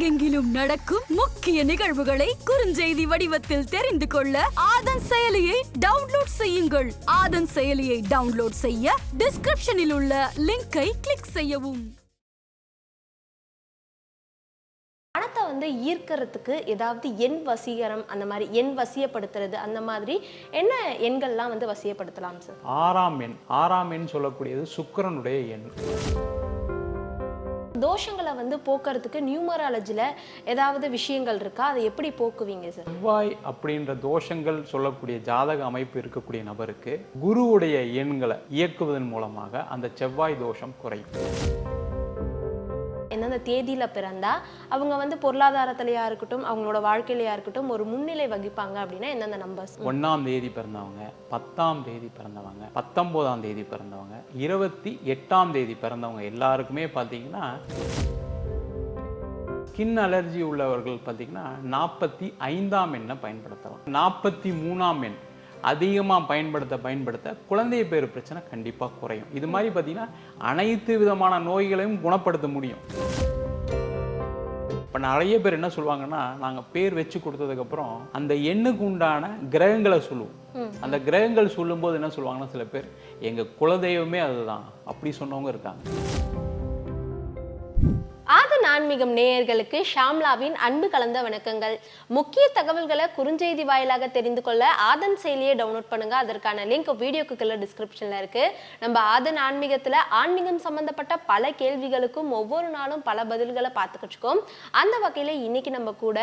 உலகெங்கிலும் நடக்கும் முக்கிய நிகழ்வுகளை குறுஞ்செய்தி வடிவத்தில் தெரிந்து கொள்ள ஆதன் செயலியை டவுன்லோட் செய்யுங்கள். ஆதன் செயலியை டவுன்லோட் செய்ய டிஸ்கிரிப்ஷனில் உள்ள லிங்கை கிளிக் செய்யவும். பணத்தை வந்து ஈர்க்கறதுக்கு ஏதாவது எண் வசீகரம் அந்த மாதிரி எண் வசியப்படுத்துறது அந்த மாதிரி என்ன எண்கள்லாம் வந்து வசியப்படுத்தலாம் சார் ஆறாம் எண். ஆறாம் எண் சொல்லக்கூடியது சுக்கிரனுடைய எண். தோஷங்களை வந்து போக்குறதுக்கு நியூமராலஜியில் ஏதாவது விஷயங்கள் இருக்கா? அதை எப்படி போக்குவீங்க சார்? செவ்வாய் அப்படின்ற தோஷங்கள் சொல்லக்கூடிய ஜாதக அமைப்பு இருக்கக்கூடிய நபருக்கு குருவுடைய எண்களை இயக்குவதன் மூலமாக அந்த செவ்வாய் தோஷம் குறைக்கும் எந்தெந்த தேதியில் பிறந்தா அவங்க வந்து பொருளாதாரத்திலையா இருக்கட்டும் அவங்களோட வாழ்க்கையிலையா இருக்கட்டும் ஒரு முன்னிலை வகிப்பாங்க அப்படின்னா எந்தெந்த நம்பர்ஸ் ஒன்றாம் தேதி பிறந்தவங்க பத்தாம் தேதி பிறந்தவங்க பத்தொம்போதாம் தேதி பிறந்தவங்க இருபத்தி எட்டாம் தேதி பிறந்தவங்க எல்லாருக்குமே பார்த்தீங்கன்னா ஸ்கின் அலர்ஜி உள்ளவர்கள் பார்த்தீங்கன்னா நாற்பத்தி ஐந்தாம் எண்ணை பயன்படுத்தலாம். நாற்பத்தி மூணாம் எண். அதிகமாக பயன்படுத்த பயன்படுத்த குழந்தை பேர் பிரச்சனை கண்டிப்பாக குறையும். இது மாதிரி பார்த்தீங்கன்னா அனைத்து விதமான நோய்களையும் குணப்படுத்த முடியும். இப்போ நிறைய பேர் என்ன சொல்லுவாங்கன்னா நாங்கள் பேர் வச்சு கொடுத்ததுக்கப்புறம் அந்த எண்ணுக்கு உண்டான கிரகங்களை சொல்லுவோம். அந்த கிரகங்கள் சொல்லும்போது என்ன சொல்லுவாங்கன்னா சில பேர் எங்கள் குலதெய்வமே அதுதான். அப்படி சொன்னவங்க இருக்காங்க. ஆன்மீகம் நேயர்களுக்கு ஷாம்லாவின் அன்பு கலந்த வணக்கங்கள். முக்கிய தகவல்களை குறுஞ்செய்தி வாயிலாக தெரிந்து கொள்ள ஆதன் செயலியை டவுன்லோட் பண்ணுங்க. அதற்கான லிங்க் வீடியோக்கு கீழே டிஸ்கிரிப்ஷன்ல இருக்கு. நம்ம ஆதன் ஆன்மீகத்துல ஆன்மீகம் சம்பந்தப்பட்ட பல கேள்விகளுக்கும் ஒவ்வொரு நாளும் பல பதில்களை பார்த்துக்கிச்சுக்கோம் அந்த வகையில இன்னைக்கு நம்ம கூட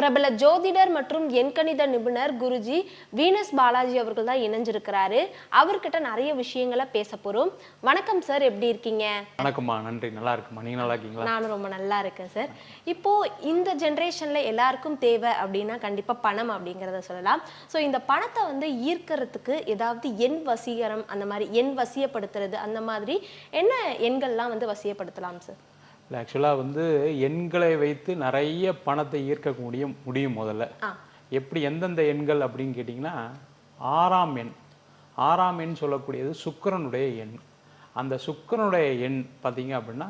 பிரபல ஜோதிடர் மற்றும் எண்கணித நிபுணர் குருஜி வீனஸ் பாலாஜி அவர்கள் தான் இணைஞ்சிருக்கிறாரு. அவர்கிட்ட நிறைய விஷயங்களை பேச போறோம். வணக்கம் சார் எப்படி இருக்கீங்க? வணக்கம்மா நன்றி. நல்லா இருக்குமா நீங்கள் நல்லா இருக்கீங்களா? நானும் ரொம்ப நல்லா இருக்கேன் சார் இப்போ இந்த ஜென்ரேஷன்ல எல்லாருக்கும் தேவை அப்படின்னா கண்டிப்பா பணம் அப்படிங்கிறத சொல்லலாம். ஸோ இந்த பணத்தை வந்து ஈர்க்கறதுக்கு ஏதாவது எண் வசீகரம் அந்த மாதிரி எண் வசியப்படுத்துறது அந்த மாதிரி என்ன எண்கள்லாம் வந்து வசியப்படுத்தலாம் சார் இல்லை ஆக்சுவலாக வந்து எண்களை வைத்து நிறைய பணத்தை ஈர்க்க முடியும் முடியும் முதல்ல. எப்படி எந்தெந்த எண்கள் அப்படின்னு கேட்டிங்கன்னா ஆறாம் எண். ஆறாம் எண் சொல்லக்கூடியது சுக்கிரனுடைய எண். அந்த சுக்கிரனுடைய எண் பார்த்தீங்க அப்படின்னா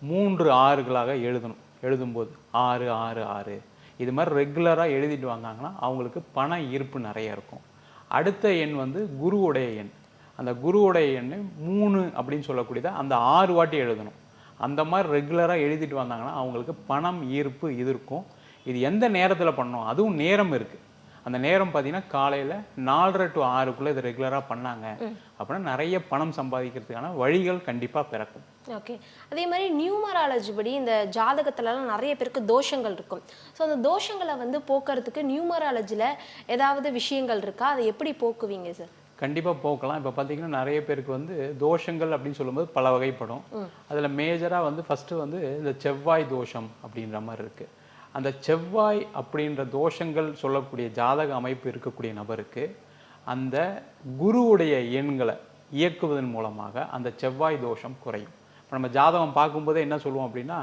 மூன்று ஆறுகளாக எழுதணும். எழுதும்போது ஆறு ஆறு ஆறு. இது மாதிரி ரெகுலராக எழுதிட்டு வந்தாங்கன்னா அவங்களுக்கு பண ஈர்ப்பு நிறைய இருக்கும். அடுத்த எண் வந்து குருவுடைய எண். அந்த குருவுடைய எண் மூணு அப்படின்னு சொல்லக்கூடியதை அந்த ஆறு வாட்டி எழுதணும். அந்த மாதிரி ரெகுலராக எழுதிட்டு வந்தாங்கன்னா அவங்களுக்கு பணம் ஈர்ப்பு இது இருக்கும். இது எந்த நேரத்தில் பண்ணணும்? அதுவும் நேரம் இருக்குது அந்த நேரம் பார்த்தீங்கன்னா காலையில் நாலரை டு ஆறுக்குள்ளே இது ரெகுலராக பண்ணாங்க. அப்படின்னா நிறைய பணம் சம்பாதிக்கிறதுக்கான வழிகள் கண்டிப்பாக பிறக்கும். ஓகே அதே மாதிரி நியூமராலஜி படி இந்த ஜாதகத்துலலாம் நிறைய பேருக்கு தோஷங்கள் இருக்கும். ஸோ அந்த தோஷங்களை வந்து போக்குறதுக்கு நியூமராலஜியில் ஏதாவது விஷயங்கள் இருக்கா? அதை எப்படி போக்குவீங்க சார் கண்டிப்பாக போக்கலாம். இப்போ பார்த்தீங்கன்னா நிறைய பேருக்கு வந்து தோஷங்கள் அப்படின்னு சொல்லும்போது பல வகைப்படும். அதில் மேஜராக வந்து ஃபஸ்ட்டு வந்து இந்த செவ்வாய் தோஷம் அப்படின்ற மாதிரி இருக்குது அந்த செவ்வாய் அப்படின்ற தோஷங்கள் சொல்லக்கூடிய ஜாதக அமைப்பு இருக்கக்கூடிய நபருக்கு அந்த குருவுடைய எண்களை இயக்குவதன் மூலமாக அந்த செவ்வாய் தோஷம் குறையும். இப்போ நம்ம ஜாதகம் பார்க்கும்போதே என்ன சொல்லுவோம் அப்படின்னா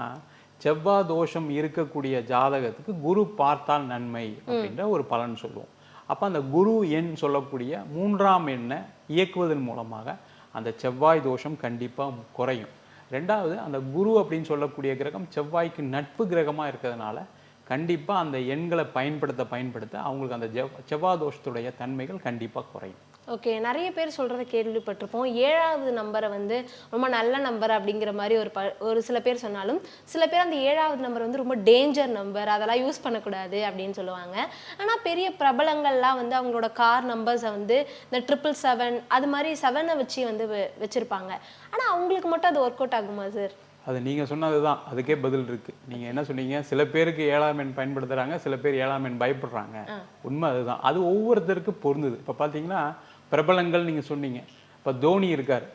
செவ்வாய் தோஷம் இருக்கக்கூடிய ஜாதகத்துக்கு குரு பார்த்தால் நன்மை அப்படின்ற ஒரு பலன் சொல்லுவோம். அப்போ அந்த குரு எண் சொல்லக்கூடிய மூன்றாம் எண்ணை இயக்குவதன் மூலமாக அந்த செவ்வாய் தோஷம் கண்டிப்பாக குறையும். ரெண்டாவது அந்த குரு அப்படின்னு சொல்லக்கூடிய கிரகம் செவ்வாய்க்கு நட்பு கிரகமாக இருக்கிறதுனால கண்டிப்பாக அந்த எண்களை பயன்படுத்த பயன்படுத்த அவங்களுக்கு அந்த ஜெவ் செவ்வாய் தோஷத்துடைய தன்மைகள் கண்டிப்பாக குறையும். ஓகே நிறைய பேர் சொல்கிறத கேள்விப்பட்டிருப்போம். ஏழாவது நம்பரை வந்து ரொம்ப நல்ல நம்பர் அப்படிங்கிற மாதிரி ஒரு ப ஒரு சில பேர் சொன்னாலும் சில பேர் அந்த ஏழாவது நம்பர் வந்து ரொம்ப டேஞ்சர் நம்பர் அதெல்லாம் யூஸ் பண்ணக்கூடாது அப்படின்னு சொல்லுவாங்க. ஆனால் பெரிய பிரபலங்கள்லாம் வந்து அவங்களோட கார் நம்பர்ஸை வந்து இந்த ட்ரிபிள் செவன் அது மாதிரி செவனை வச்சு வந்து வச்சிருப்பாங்க. ஆனால் அவங்களுக்கு மட்டும் அது ஒர்க் அவுட் ஆகுமா சார் அது நீங்கள் சொன்னது தான் அதுக்கே பதில் இருக்குது நீங்கள் என்ன சொன்னீங்க? சில பேருக்கு ஏழாம் எண் பயன்படுத்துகிறாங்க சில பேர் ஏழாம் எண் பயப்படுறாங்க. உண்மை அதுதான். அது ஒவ்வொருத்தருக்கு பொருந்துது. இப்போ பார்த்தீங்கன்னா பிரபலங்கள் நீங்கள் சொன்னீங்க. இப்போ தோனி இருக்கார்.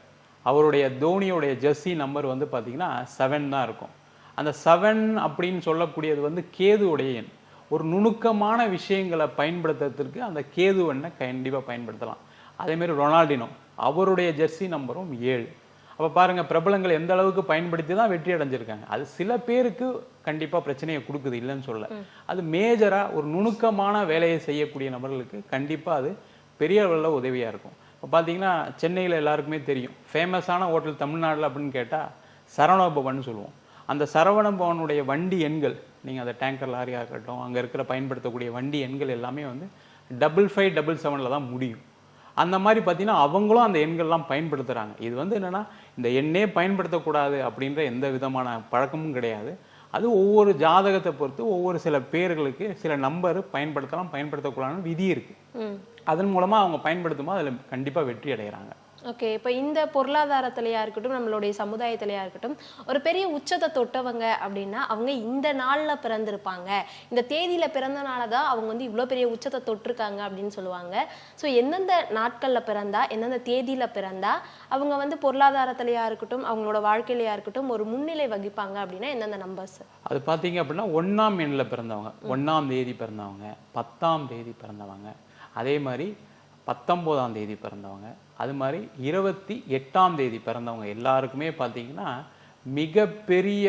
அவருடைய தோனியோடைய ஜெர்சி நம்பர் வந்து பார்த்தீங்கன்னா செவன் தான் இருக்கும். அந்த செவன் அப்படின்னு சொல்லக்கூடியது வந்து கேதுவுடைய எண். ஒரு நுணுக்கமான விஷயங்களை பயன்படுத்துறதுக்கு அந்த கேது எண்ணை கண்டிப்பாக பயன்படுத்தலாம். அதேமாரி ரொனால்டினோ அவருடைய ஜெர்சி நம்பரும் ஏழு. அப்போ பாருங்க பிரபலங்கள் எந்த அளவுக்கு பயன்படுத்தி தான் வெற்றி அடைஞ்சிருக்காங்க. அது சில பேருக்கு கண்டிப்பாக பிரச்சனையை கொடுக்குது இல்லைன்னு சொல்ல அது மேஜராக ஒரு நுணுக்கமான வேலையை செய்யக்கூடிய நபர்களுக்கு கண்டிப்பாக அது பெரிய அளவில் உதவியாக இருக்கும். இப்போ பார்த்தீங்கன்னா சென்னையில் எல்லாருக்குமே தெரியும். ஃபேமஸான ஹோட்டல் தமிழ்நாட்டில் அப்படின்னு கேட்டால் சரவணபவன் சொல்லுவோம். அந்த சரவண பவனுடைய வண்டி எண்கள் நீங்கள் அந்த டேங்கர் லாரியாக இருக்கட்டும் அங்கே இருக்கிற பயன்படுத்தக்கூடிய வண்டி எண்கள் எல்லாமே வந்து டபுள் ஃபைவ் டபுள் செவனில் தான் முடியும். அந்த மாதிரி பார்த்தீங்கன்னா அவங்களும் அந்த எண்கள்லாம் பயன்படுத்துகிறாங்க இது வந்து என்னென்னா இந்த எண்ணே பயன்படுத்தக்கூடாது அப்படின்ற எந்த விதமான பழக்கமும் கிடையாது. அது ஒவ்வொரு ஜாதகத்தை பொறுத்து ஒவ்வொரு சில பேர்களுக்கு சில நம்பர் பயன்படுத்தலாம் பயன்படுத்தக்கூடாதுன்னு விதி இருக்குது அதன் மூலமாக அவங்க பயன்படுத்தும் அதில் கண்டிப்பாக வெற்றி அடைகிறாங்க ஓகே இப்போ இந்த பொருளாதாரத்திலையா இருக்கட்டும் நம்மளுடைய சமுதாயத்திலையா இருக்கட்டும் ஒரு பெரிய உச்சத்தை தொட்டவங்க அப்படின்னா அவங்க இந்த நாள்ல பிறந்திருப்பாங்க. இந்த தேதியில பிறந்தனால தான் அவங்க வந்து இவ்வளோ பெரிய உச்சத்தை தொட்டிருக்காங்க அப்படின்னு சொல்லுவாங்க. ஸோ எந்தெந்த நாட்கள்ல பிறந்தா எந்தெந்த தேதியில பிறந்தா அவங்க வந்து பொருளாதாரத்திலையா இருக்கட்டும் அவங்களோட வாழ்க்கையிலையா இருக்கட்டும் ஒரு முன்னிலை வகிப்பாங்க அப்படின்னா எந்தெந்த நம்பர்ஸ் அது பார்த்தீங்க அப்படின்னா ஒன்றாம் எண்ணில் பிறந்தவங்க ஒன்றாம் தேதி பிறந்தவங்க பத்தாம் தேதி பிறந்தவங்க அதே மாதிரி பத்தொம்போதாம் தேதி பிறந்தவங்க அது மாதிரி இருபத்தி எட்டாம் தேதி பிறந்தவங்க எல்லாருக்குமே பார்த்தீங்கன்னா மிகப்பெரிய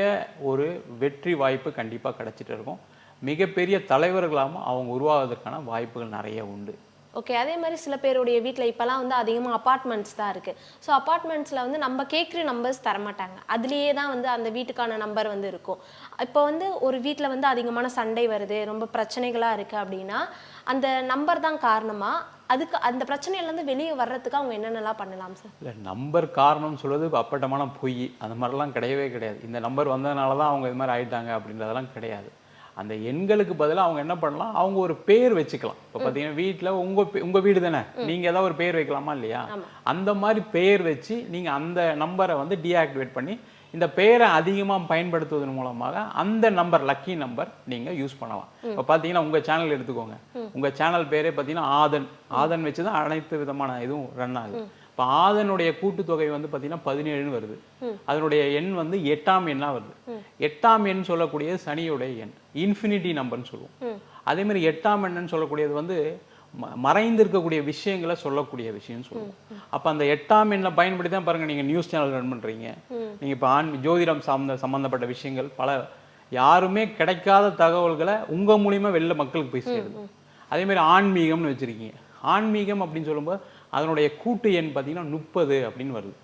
ஒரு வெற்றி வாய்ப்பு கண்டிப்பாக கிடைச்சிட்டு இருக்கும். மிகப்பெரிய தலைவர்களாகவும் அவங்க உருவாவதற்கான வாய்ப்புகள் நிறைய உண்டு. ஓகே அதே மாதிரி சில பேருடைய வீட்டில் இப்போலாம் வந்து அதிகமாக அப்பார்ட்மெண்ட்ஸ் தான் இருக்குது ஸோ அப்பார்ட்மெண்ட்ஸில் வந்து நம்ம கேட்குற நம்பர்ஸ் தரமாட்டாங்க. அதுலேயே தான் வந்து அந்த வீட்டுக்கான நம்பர் வந்து இருக்கும். இப்போ வந்து ஒரு வீட்டில் வந்து அதிகமான சண்டை வருது ரொம்ப பிரச்சனைகளாக இருக்குது அப்படின்னா அந்த நம்பர் தான் காரணமாக அதுக்கு அந்த பிரச்சனையிலேருந்து வெளியே வர்றதுக்கு அவங்க என்னென்னலாம் பண்ணலாம் சார் இல்லை நம்பர் காரணம் சொல்வது அப்பட்டமான பொய் அந்த மாதிரிலாம் கிடையவே கிடையாது. இந்த நம்பர் வந்ததுனால தான் அவங்க இது மாதிரி ஆயிட்டாங்க அப்படின்றதெல்லாம் கிடையாது. அந்த எண்களுக்கு பதிலாக அவங்க என்ன பண்ணலாம்? அவங்க ஒரு பேர் வச்சுக்கலாம். இப்போ பார்த்தீங்கன்னா வீட்டில் உங்க பே- உங்க வீடு தானே? நீங்க ஏதாவது ஒரு பேர் வைக்கலாமா இல்லையா? அந்த மாதிரி பெயர் வச்சு நீங்க அந்த நம்பரை வந்து டீஆக்டிவேட் பண்ணி இந்த பெயரை அதிகமாக பயன்படுத்துவதன் மூலமாக அந்த நம்பர் லக்கி நம்பர் நீங்க யூஸ் பண்ணலாம். இப்போ பார்த்தீங்கன்னா உங்க சேனல் எடுத்துக்கோங்க. உங்க சேனல் பேரே பார்த்தீங்கன்னா ஆதன். ஆதன் வச்சு தான் அனைத்து விதமான இதுவும் ரன் ஆகுது. இப்போ ஆதனுடைய கூட்டுத்தொகை வந்து பார்த்தீங்கன்னா பதினேழுன்னு வருது. அதனுடைய எண் வந்து எட்டாம் எண்ணா வருது. எட்டாம் எண் சொல்லக்கூடியது சனியுடைய எண். இன்ஃபினிட்டி நம்பர்னு சொல்லுவோம். அதே மாதிரி எட்டாம் எண்ணுன்னு சொல்லக்கூடியது வந்து மறைந்திருக்கக்கூடிய விஷயங்களை சொல்லக்கூடிய விஷயம்னு சொல்லுவோம். அப்ப அந்த எட்டாம் எண்ணை பயன்படுத்தி தான் பாருங்க நீங்க நியூஸ் சேனல் ரன் பண்றீங்க. நீங்க இப்போ ஆண் ஜோதிடம் சார்ந்த சம்பந்தப்பட்ட விஷயங்கள் பல யாருமே கிடைக்காத தகவல்களை உங்க மூலியமா வெளில மக்களுக்கு போய் சேருது. அதே மாதிரி ஆன்மீகம்னு வச்சிருக்கீங்க. ஆன்மீகம் அப்படின்னு சொல்லும்போது அதனுடைய கூட்டு எண் பார்த்தீங்கன்னா முப்பது அப்படின்னு வருது.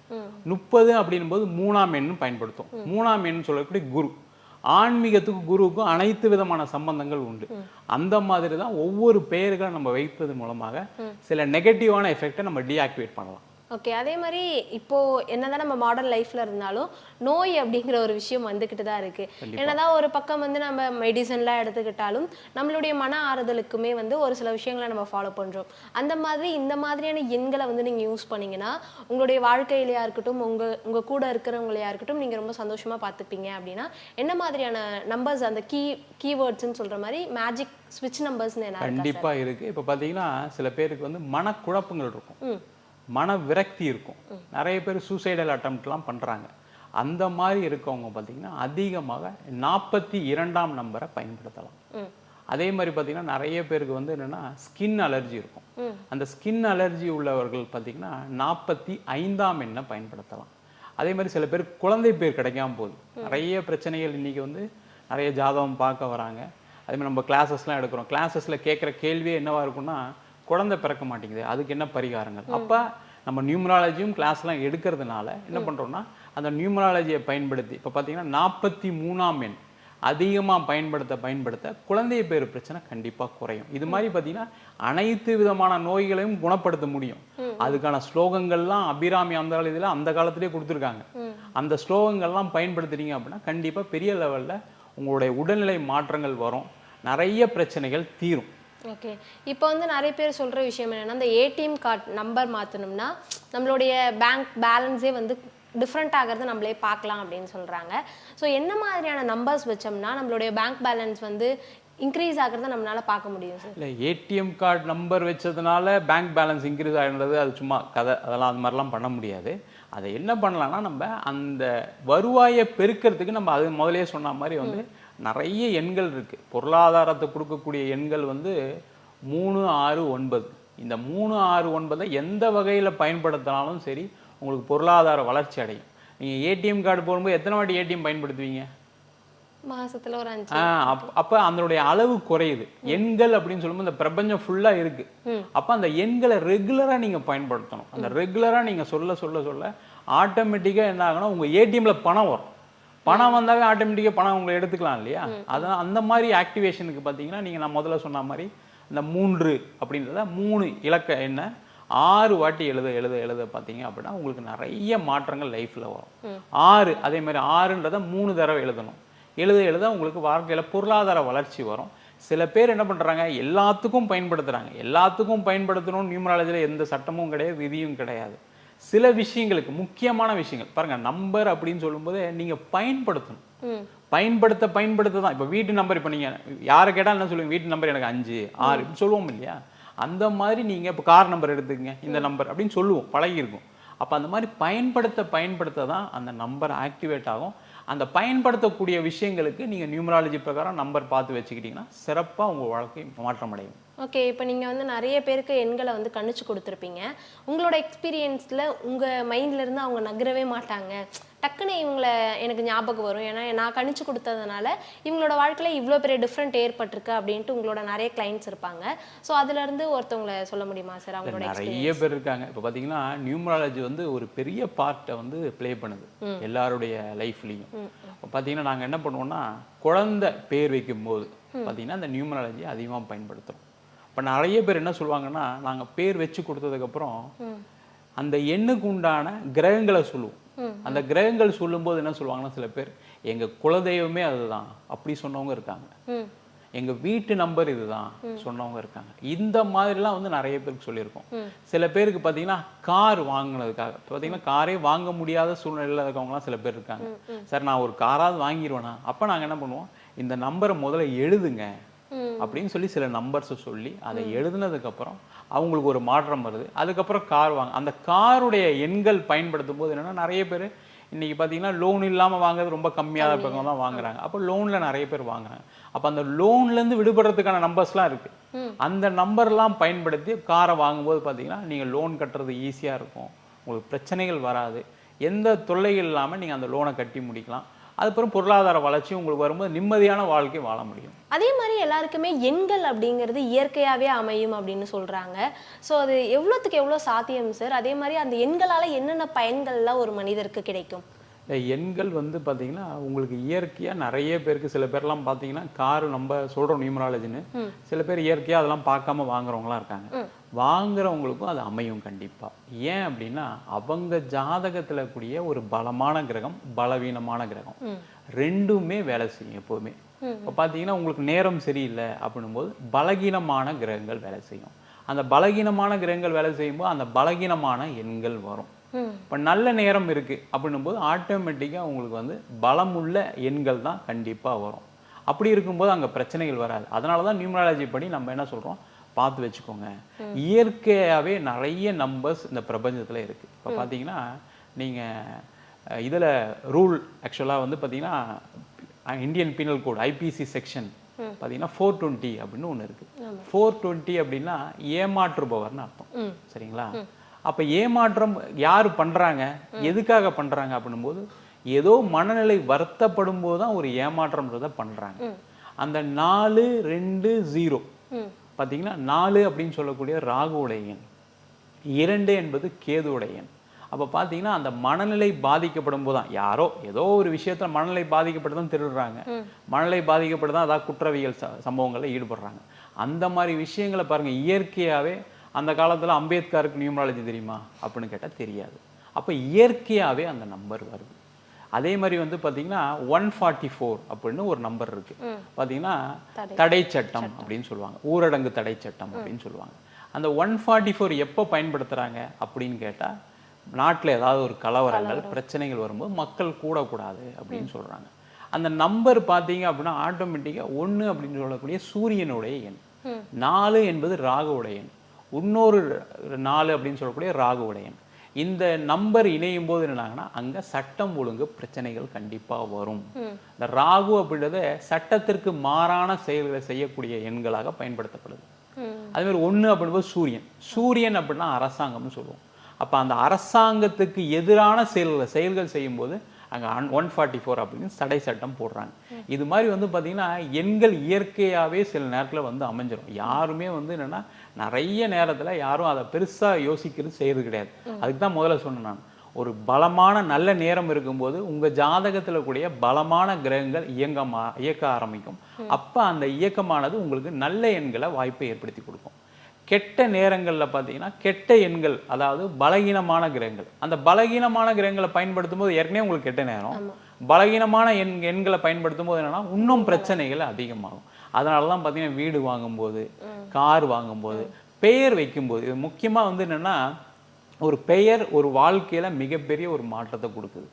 முப்பது அப்படின்னும் போது மூணாம் எண்ணு பயன்படுத்தும். மூணாம் எண் சொல்லக்கூடிய குரு. ஆன்மீகத்துக்கு குருவுக்கும் அனைத்து விதமான சம்பந்தங்கள் உண்டு. அந்த மாதிரி தான் ஒவ்வொரு பெயர்களை நம்ம வைப்பது மூலமாக சில நெகட்டிவான எஃபெக்டை நம்ம டீஆக்டிவேட் பண்ணலாம். ஓகே அதே மாதிரி இப்போ என்னதான் நம்ம மாடர்ன் லைஃப்ல இருந்தாலும் நோய் அப்படிங்கிற ஒரு விஷயம் வந்துகிட்டு தான் இருக்கு. என்னதான் ஒரு பக்கம் வந்து நம்ம மெடிசன்லாம் எடுத்துக்கிட்டாலும் நம்மளுடைய மன ஆறுதலுக்குமே வந்து ஒரு சில விஷயங்களை நம்ம ஃபாலோ பண்றோம். அந்த மாதிரி இந்த மாதிரியான எண்களை வந்து நீங்க யூஸ் பண்ணீங்கன்னா உங்களுடைய வாழ்க்கையிலையா இருக்கட்டும் உங்க உங்க கூட இருக்கிறவங்களையா இருக்கட்டும் நீங்க ரொம்ப சந்தோஷமா பார்த்துப்பீங்க அப்படின்னா என்ன மாதிரியான நம்பர்ஸ் அந்த கீ கீவேர்ட்ஸ்ன்னு சொல்ற மாதிரி மேஜிக் ஸ்விட்ச் நம்பர்ஸ்னு என்ன இருக்கா கண்டிப்பா இருக்கு. இப்போ பார்த்தீங்கன்னா சில பேருக்கு வந்து மனக்குழப்பங்கள் இருக்கும். மன விரக்தி இருக்கும். நிறைய பேர் சூசைடல் அட்டம்ப்ட்லாம் பண்றாங்க. அந்த மாதிரி இருக்கவங்க பார்த்தீங்கன்னா அதிகமாக நாற்பத்தி இரண்டாம் நம்பரை பயன்படுத்தலாம். அதே மாதிரி பார்த்தீங்கன்னா நிறைய பேருக்கு வந்து என்னன்னா ஸ்கின் அலர்ஜி இருக்கும். அந்த ஸ்கின் அலர்ஜி உள்ளவர்கள் பார்த்தீங்கன்னா நாற்பத்தி ஐந்தாம் எண்ணை பயன்படுத்தலாம். அதே மாதிரி சில பேர் குழந்தை பேர் கிடைக்காம போகுது. நிறைய பிரச்சனைகள் இன்னைக்கு வந்து நிறைய ஜாதகம் பார்க்க வராங்க. அதே மாதிரி நம்ம கிளாஸஸ்லாம் எடுக்கிறோம். கிளாஸஸில் கேட்குற கேள்வியே என்னவா இருக்கும்னா குழந்தை பிறக்க மாட்டேங்குது. அதுக்கு என்ன பரிகாரங்கள்? அப்போ நம்ம நியூமராலஜியும் கிளாஸ்லாம் எடுக்கிறதுனால என்ன பண்ணுறோம்னா அந்த நியூமராலஜியை பயன்படுத்தி இப்போ பார்த்தீங்கன்னா நாற்பத்தி மூணாம் எண் அதிகமாக பயன்படுத்த பயன்படுத்த குழந்தை பேர் பிரச்சனை கண்டிப்பாக குறையும். இது மாதிரி பார்த்தீங்கன்னா அனைத்து விதமான நோய்களையும் குணப்படுத்த முடியும். அதுக்கான ஸ்லோகங்கள்லாம் அபிராமி அந்த இதில் அந்த காலத்திலே கொடுத்துருக்காங்க. அந்த ஸ்லோகங்கள்லாம் பயன்படுத்துறீங்க அப்படின்னா கண்டிப்பாக பெரிய லெவலில் உங்களுடைய உடல்நிலை மாற்றங்கள் வரும். நிறைய பிரச்சனைகள் தீரும். ஓகே இப்போ வந்து நிறைய பேர் சொல்ற விஷயம் என்னன்னா இந்த ஏடிஎம் கார்டு நம்பர் மாத்தணும்னா நம்மளுடைய பேங்க் பேலன்ஸே வந்து டிஃப்ரெண்ட் ஆகிறத நம்மளே பார்க்கலாம் அப்படின்னு சொல்றாங்க. ஸோ என்ன மாதிரியான நம்பர்ஸ் வச்சோம்னா நம்மளுடைய பேங்க் பேலன்ஸ் வந்து இன்க்ரீஸ் ஆகிறத நம்மளால பார்க்க முடியும் சார் இல்லை ஏடிஎம் கார்டு நம்பர் வச்சதுனால பேங்க் பேலன்ஸ் இன்க்ரீஸ் ஆகின்றது அது சும்மா கதை. அதெல்லாம் அது மாதிரிலாம் பண்ண முடியாது. அதை என்ன பண்ணலாம்னா நம்ம அந்த வருவாயை பெருக்கிறதுக்கு நம்ம அது முதலே சொன்ன மாதிரி வந்து நிறைய எண்கள் இருக்கு. பொருளாதாரத்தை கொடுக்கக்கூடிய எண்கள் வந்து மூணு ஆறு ஒன்பது. இந்த மூணு ஆறு ஒன்பதை எந்த வகையில் பயன்படுத்தினாலும் சரி உங்களுக்கு பொருளாதார வளர்ச்சி அடையும். நீங்கள் ஏடிஎம் கார்டு போடும்போது எத்தனை வாட்டி ஏடிஎம் பயன்படுத்துவீங்க? மாசத்துல ஒரு அஞ்சு. ஆ, அப்ப- அப்ப அதனுடைய அளவு குறையுது. எண்கள் அப்படின்னு சொல்லும்போது இந்த பிரபஞ்சம் ஃபுல்லா இருக்கு. அப்ப அந்த எண்களை ரெகுலரா நீங்க பயன்படுத்தணும். அந்த ரெகுலரா நீங்க சொல்ல சொல்ல சொல்ல ஆட்டோமேட்டிக்கா என்ன ஆகும்னா உங்க ஏடிஎம்ல பணம் வரும். பணம் வந்தாவே ஆட்டோமேட்டிக்காக பணம் உங்களை எடுத்துக்கலாம் இல்லையா? அதான் அந்த மாதிரி ஆக்டிவேஷனுக்கு பார்த்தீங்கன்னா நீங்கள் நான் முதல்ல சொன்ன மாதிரி இந்த மூன்று அப்படின்றத மூணு இலக்க என்ன? ஆறு வாட்டி எழுத எழுத எழுத பார்த்தீங்க அப்படின்னா உங்களுக்கு நிறைய மாற்றங்கள் லைஃப்பில் வரும். ஆறு அதே மாதிரி ஆறுன்றதை மூணு தடவை எழுதணும். எழுத எழுத உங்களுக்கு வாழ்க்கையில் பொருளாதார வளர்ச்சி வரும். சில பேர் என்ன பண்ணுறாங்க எல்லாத்துக்கும் பயன்படுத்துகிறாங்க எல்லாத்துக்கும் பயன்படுத்தணும்னு நியூமராலஜியில் எந்த சட்டமும் கிடையாது விதியும் கிடையாது. சில விஷயங்களுக்கு முக்கியமான விஷயங்கள். பாருங்க நம்பர் அப்படின்னு சொல்லும்போது நீங்கள் பயன்படுத்தணும். பயன்படுத்த பயன்படுத்த தான். இப்போ வீட்டு நம்பர் இப்போ நீங்கள் யாரை கேட்டாலும் என்ன சொல்லுவீங்க? வீட்டு நம்பர் எனக்கு அஞ்சு ஆறு சொல்லுவோம் இல்லையா? அந்த மாதிரி நீங்கள் இப்போ கார் நம்பர் எடுத்துக்கங்க இந்த நம்பர் அப்படின்னு சொல்லுவோம். பழகியிருக்கும். அப்போ அந்த மாதிரி பயன்படுத்த பயன்படுத்த தான் அந்த நம்பர் ஆக்டிவேட் ஆகும். அந்த பயன்படுத்தக்கூடிய விஷயங்களுக்கு நீங்கள் நியூமராலஜி பிரகாரம் நம்பர் பார்த்து வச்சுக்கிட்டிங்கன்னா சிறப்பாக உங்கள் வாழ்க்கை மாற்றம் அடையும் ஓகே இப்போ நீங்கள் வந்து நிறைய பேருக்கு எண்களை வந்து கணிச்சு கொடுத்துருப்பீங்க. உங்களோட எக்ஸ்பீரியன்ஸில் உங்கள் மைண்ட்லேருந்து அவங்க நகரவே மாட்டாங்க. டக்குன்னு இவங்கள எனக்கு ஞாபகம் வரும். ஏன்னா நான் கணிச்சு கொடுத்ததுனால இவங்களோட வாழ்க்கையில் இவ்வளோ பெரிய டிஃப்ரெண்ட் ஏற்பட்டிருக்கு அப்படின்ட்டு உங்களோட நிறைய கிளைண்ட்ஸ் இருப்பாங்க. ஸோ அதுலேருந்து ஒருத்தவங்களை சொல்ல முடியுமா சார் அவங்களோட நிறைய பேர் இருக்காங்க. இப்போ பார்த்தீங்கன்னா நியூமராலஜி வந்து ஒரு பெரிய பார்ட்டை வந்து ப்ளே பண்ணுது. எல்லாருடைய லைஃப்லையும் பார்த்தீங்கன்னா நாங்கள் என்ன பண்ணுவோம்னா குழந்தை பேர் வைக்கும்போது பார்த்தீங்கன்னா அந்த நியூமராலஜி அதிகமாக பயன்படுத்துகிறோம் இப்போ நிறைய பேர் என்ன சொல்லுவாங்கன்னா நாங்கள் பேர் வச்சு கொடுத்ததுக்கப்புறம் அந்த எண்ணுக்கு உண்டான கிரகங்களை சொல்லுவோம். அந்த கிரகங்கள் சொல்லும்போது என்ன சொல்லுவாங்கன்னா சில பேர் எங்கள் குலதெய்வமே அதுதான். அப்படி சொன்னவங்க இருக்காங்க. ம். எங்க வீட்டு நம்பர் இதுதான் சொன்னவங்க இருக்காங்க. இந்த மாதிரிலாம் வந்து நிறைய பேருக்கு சொல்லியிருக்கோம். சில பேருக்கு பார்த்தீங்கன்னா கார் வாங்கினதுக்காக பார்த்தீங்கன்னா காரே வாங்க முடியாத சூழ்நிலையில் இருக்கவங்கலாம் சில பேர் இருக்காங்க. சார் நான் ஒரு காராவது வாங்கிடுவேனா அப்போ நாங்கள் என்ன பண்ணுவோம் இந்த நம்பரை முதல்ல எழுதுங்க. அப்படின்னு சொல்லி சில நம்பர்ஸை சொல்லி அதை எழுதுனதுக்கு அப்புறம் அவங்களுக்கு ஒரு மாற்றம் வருது. அதுக்கப்புறம் கார் வாங்க அந்த காருடைய எண்கள் பயன்படுத்தும் போது என்னன்னா நிறைய பேர் இன்னைக்கு பார்த்தீங்கன்னா லோன் இல்லாமல் வாங்குறது ரொம்ப கம்மியாக இருக்கவங்க தான் வாங்குறாங்க. அப்போ லோனில் நிறைய பேர் வாங்குறாங்க. அப்போ அந்த லோன்லேருந்து விடுபடுறதுக்கான நம்பர்ஸ்லாம் இருக்கு. அந்த நம்பர்லாம் பயன்படுத்தி காரை வாங்கும்போது பார்த்தீங்கன்னா நீங்கள் லோன் கட்டுறது ஈஸியாக இருக்கும். உங்களுக்கு பிரச்சனைகள் வராது. எந்த தொல்லைகள் இல்லாமல் நீங்கள் அந்த லோனை கட்டி முடிக்கலாம். அதுக்கப்புறம் பொருளாதார வளர்ச்சி உங்களுக்கு வரும்போது நிம்மதியான வாழ்க்கை வாழ முடியும். அதே மாதிரி எல்லாருக்குமே எண்கள் அப்படிங்கிறது இயற்கையாகவே அமையும் அப்படின்னு சொல்றாங்க. ஸோ அது எவ்வளோத்துக்கு எவ்வளோ சாத்தியம் சார் அதே மாதிரி அந்த எண்களால என்னென்ன பயன்கள்லாம் ஒரு மனிதருக்கு கிடைக்கும்? இந்த எண்கள் வந்து பார்த்தீங்கன்னா உங்களுக்கு இயற்கையாக நிறைய பேருக்கு சில பேர்லாம் பார்த்தீங்கன்னா கார் நம்ம சொல்கிறோம் நியூமராலஜின்னு. சில பேர் இயற்கையாக அதெல்லாம் பார்க்காம வாங்குறவங்களாம் இருக்காங்க. வாங்குறவங்களுக்கும் அது அமையும் கண்டிப்பாக ஏன் அப்படின்னா அவங்க ஜாதகத்தில் கூடிய ஒரு பலமான கிரகம் பலவீனமான கிரகம். ரெண்டுமே வேலை செய்யும் எப்போவுமே இப்போ பார்த்தீங்கன்னா உங்களுக்கு நேரம் சரியில்லை அப்படின்னும்போது பலகீனமான கிரகங்கள் வேலை செய்யும். அந்த பலகீனமான கிரகங்கள் வேலை செய்யும்போது அந்த பலகீனமான எண்கள் வரும். இப்போ நல்ல நேரம் இருக்கு அப்படின்னும் போது ஆட்டோமேட்டிக்காக உங்களுக்கு வந்து பலமுள்ள எண்கள் தான் கண்டிப்பாக வரும். அப்படி இருக்கும்போது அங்கே பிரச்சனைகள் வராது. அதனால தான் நியூமராலஜி படி நம்ம என்ன சொல்கிறோம் பார்த்து வச்சுக்கோங்க. இயற்கையாகவே நிறைய நம்பர்ஸ் இந்த பிரபஞ்சத்தில் இருக்கு. இப்போ பார்த்தீங்கன்னா நீங்கள் இதில் ரூல் ஆக்சுவலாக வந்து பார்த்தீங்கன்னா Indian penal code IPC section பார்த்தீங்கன்னா ஃபோர் டுவெண்ட்டி அப்படின்னு ஒன்று இருக்கு. ஃபோர் டுவெண்ட்டி அப்படின்னா ஏமாற்றுபவர்னு அர்த்தம். சரிங்களா? அப்ப ஏமாற்றம் யாரு பண்றாங்க? எதுக்காக பண்றாங்க அப்படின்னும்போது ஏதோ மனநிலை வருத்தப்படும் போது தான் ஒரு ஏமாற்றம்ன்றத பண்றாங்க. அந்த நாலு ரெண்டு ஜீரோ பாத்தீங்கன்னா நாலு அப்படின்னு சொல்லக்கூடிய ராகுவுடைய எண் இரண்டு என்பது கேதுவுடைய எண் அப்போ பார்த்தீங்கன்னா அந்த மனநிலை பாதிக்கப்படும் போது தான் யாரோ ஏதோ ஒரு விஷயத்துல மனநிலை பாதிக்கப்பட்டு தான் திருடுறாங்க மனநிலை பாதிக்கப்பட்டு தான் அதாவது குற்றவியல் ச சம்பவங்களில் ஈடுபடுறாங்க. அந்த மாதிரி விஷயங்களை பாருங்க இயற்கையாவே அந்த காலத்துல அம்பேத்கருக்கு நியூமராலஜி தெரியுமா? அப்படின்னு கேட்டா தெரியாது. அப்போ இயற்கையாவே அந்த நம்பர் வருது. அதே மாதிரி வந்து பாத்தீங்கன்னா ஒன் ஃபார்ட்டி ஃபோர் அப்படின்னு ஒரு நம்பர் இருக்கு. பாத்தீங்கன்னா தடை சட்டம் அப்படின்னு சொல்லுவாங்க. ஊரடங்கு தடை சட்டம் அப்படின்னு சொல்லுவாங்க. அந்த ஒன் ஃபார்ட்டி ஃபோர் எப்போ பயன்படுத்துறாங்க அப்படின்னு கேட்டா நாட்டுல ஏதாவது ஒரு கலவரங்கள் பிரச்சனைகள் வரும்போது மக்கள் கூடக்கூடாது அப்படின்னு சொல்றாங்க. அந்த நம்பர் பார்த்தீங்க அப்படின்னா ஆட்டோமேட்டிக்காக ஒன்று அப்படின்னு சொல்லக்கூடிய சூரியனுடைய எண். நாலு என்பது ராகுவுடைய எண். இன்னொரு நாலு அப்படின்னு சொல்லக்கூடிய ராகுவுடைய எண். இந்த நம்பர் இணையும் போது என்னாங்கன்னா அங்க சட்டம் ஒழுங்கு பிரச்சனைகள் கண்டிப்பா வரும். இந்த ராகு அப்படின்றத சட்டத்திற்கு மாறான செயல்களை செய்யக்கூடிய எண்களாக பயன்படுத்தப்படுது. அதே மாதிரி ஒண்ணு அப்படின்போது சூரியன். சூரியன் அப்படின்னா அரசாங்கம்னு சொல்லுவோம். அப்ப அந்த அரசாங்கத்துக்கு எதிரான செயல்களை செயல்கள் செய்யும்போது அங்க ஒன் ஃபார்ட்டி ஃபோர் அப்படின்னு தடை சட்டம் போடுறாங்க. இது மாதிரி வந்து பாத்தீங்கன்னா எண்கள் இயற்கையாவே சில நேரத்துல வந்து அமைஞ்சிரும். யாருமே வந்து என்னன்னா நிறைய நேரத்துல யாரும் அதை பெருசா யோசிக்கிறது செய்யறது கிடையாது. அதுக்கு தான் முதல்ல சொன்னேன் நான். ஒரு பலமான நல்ல நேரம் இருக்கும்போது உங்க ஜாதகத்துல கூடிய பலமான கிரகங்கள் இயங்கமா இயக்க ஆரம்பிக்கும். அப்ப அந்த இயக்கமானது உங்களுக்கு நல்ல எண்களை வாய்ப்பை ஏற்படுத்தி கொடுக்கும். கெட்ட நேரங்கள்ல பார்த்தீங்கன்னா கெட்ட எண்கள் அதாவது பலகீனமான கிரகங்கள். அந்த பலகீனமான கிரகங்களை பயன்படுத்தும் போது ஏற்கனவே உங்களுக்கு கெட்ட நேரம். பலகீனமான எண் எண்களை பயன்படுத்தும் போது என்னன்னா இன்னும் பிரச்சனைகள் அதிகமாகும். அதனால தான் பார்த்தீங்கன்னா வீடு வாங்கும்போது கார் வாங்கும்போது பெயர் வைக்கும்போது இது முக்கியமா வந்து என்னன்னா ஒரு பெயர் ஒரு வாழ்க்கையில மிகப்பெரிய ஒரு மாற்றத்தை கொடுக்குது.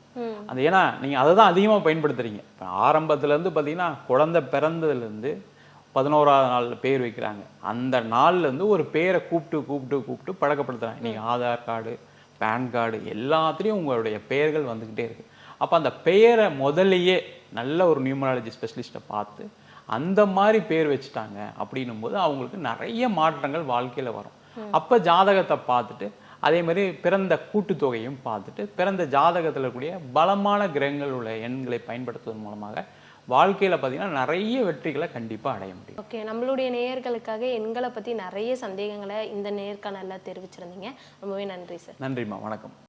அது ஏன்னா நீங்க அதை தான் அதிகமா பயன்படுத்துறீங்க. இப்ப ஆரம்பத்துல இருந்து பார்த்தீங்கன்னா குழந்தை பிறந்ததுல இருந்து பதினோராவது நாள்ல பேர் வைக்கிறாங்க. அந்த நாள்ல இருந்து ஒரு பேரை கூப்பிட்டு கூப்பிட்டு கூப்பிட்டு பழக்கப்படுத்துறாங்க. நீங்க ஆதார் கார்டு பேன் கார்டு எல்லாத்துலேயும் உங்களுடைய பெயர்கள் வந்துக்கிட்டே இருக்கு. அப்போ அந்த பெயரை முதல்லயே நல்ல ஒரு நியூமராலஜி ஸ்பெஷலிஸ்ட்டை பார்த்து அந்த மாதிரி பேர் வச்சுட்டாங்க அப்படின்னும் போது அவங்களுக்கு நிறைய மாற்றங்கள் வாழ்க்கையில வரும். அப்ப ஜாதகத்தை பார்த்துட்டு அதே மாதிரி பிறந்த கூட்டுத்தொகையும் பார்த்துட்டு பிறந்த ஜாதகத்துல கூடிய பலமான கிரகங்கள் உள்ள எண்களை பயன்படுத்துவதன் மூலமாக வாழ்க்கையில பார்த்தீங்கன்னா நிறைய வெற்றிகளை கண்டிப்பா அடைய முடியும். ஓகே நம்மளுடைய நேயர்களுக்காக எண்களை பத்தி நிறைய சந்தேகங்களை இந்த நேர்காணல்ல தெரிவிச்சிருந்தீங்க. ரொம்பவே நன்றி சார். நன்றிம்மா வணக்கம்.